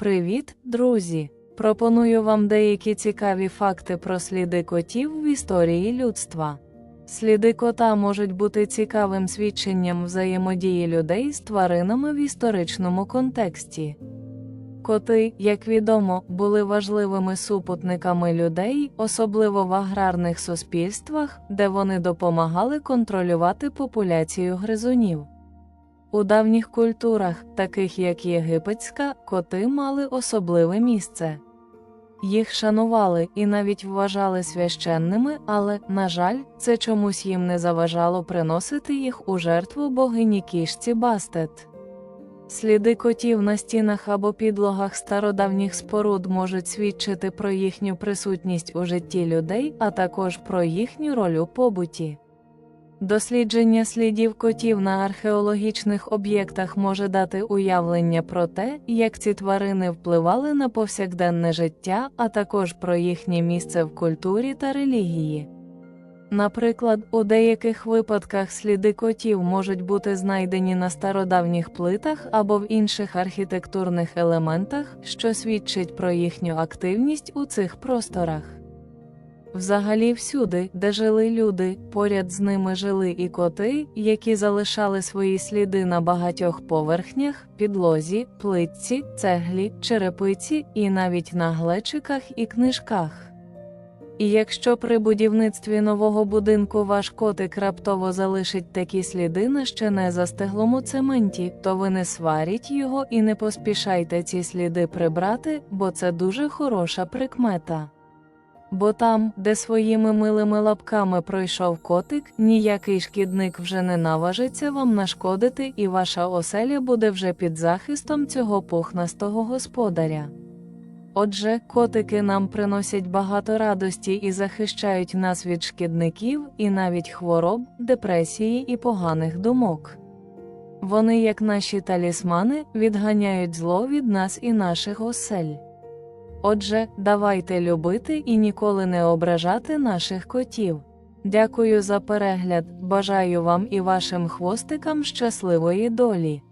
Привіт, друзі! Пропоную вам деякі цікаві факти про сліди котів в історії людства. Сліди кота можуть бути цікавим свідченням взаємодії людей з тваринами в історичному контексті. Коти, як відомо, були важливими супутниками людей, особливо в аграрних суспільствах, де вони допомагали контролювати популяцію гризунів. У давніх культурах, таких як єгипетська, коти мали особливе місце. Їх шанували і навіть вважали священними, але, на жаль, це чомусь їм не заважало приносити їх у жертву богині кішці Бастет. Сліди котів на стінах або підлогах стародавніх споруд можуть свідчити про їхню присутність у житті людей, а також про їхню роль у побуті. Дослідження слідів котів на археологічних об'єктах може дати уявлення про те, як ці тварини впливали на повсякденне життя, а також про їхнє місце в культурі та релігії. Наприклад, у деяких випадках сліди котів можуть бути знайдені на стародавніх плитах або в інших архітектурних елементах, що свідчить про їхню активність у цих просторах. Взагалі всюди, де жили люди, поряд з ними жили і коти, які залишали свої сліди на багатьох поверхнях, підлозі, плитці, цеглі, черепиці і навіть на глечиках і книжках. І якщо при будівництві нового будинку ваш котик раптово залишить такі сліди на ще не застиглому цементі, то ви не сваріть його і не поспішайте ці сліди прибрати, бо це дуже хороша прикмета. Бо там, де своїми милими лапками пройшов котик, ніякий шкідник вже не наважиться вам нашкодити, і ваша оселя буде вже під захистом цього пухнастого господаря. Отже, котики нам приносять багато радості і захищають нас від шкідників, і навіть хвороб, депресії і поганих думок. Вони, як наші талісмани, відганяють зло від нас і наших осель. Отже, давайте любити і ніколи не ображати наших котів. Дякую за перегляд, бажаю вам і вашим хвостикам щасливої долі.